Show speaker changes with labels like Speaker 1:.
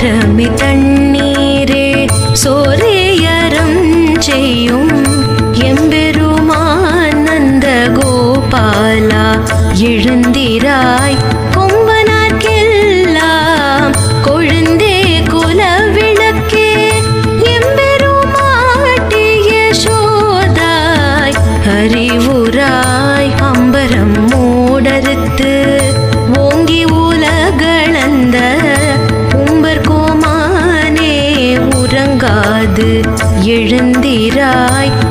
Speaker 1: கரமி தண்ணீரே சோரையரம் செய்யும் எம்பெருமானந்த கோபாலா எழுந்திராய் கொம்பனார்க்கெல்லாம் கொழுந்தே குல விளக்கே எம்பெருமாட்டிய சோதாய் அறிவுராய் அம்பரம் மூடறுத்து கோமானே எழுந்திராய்.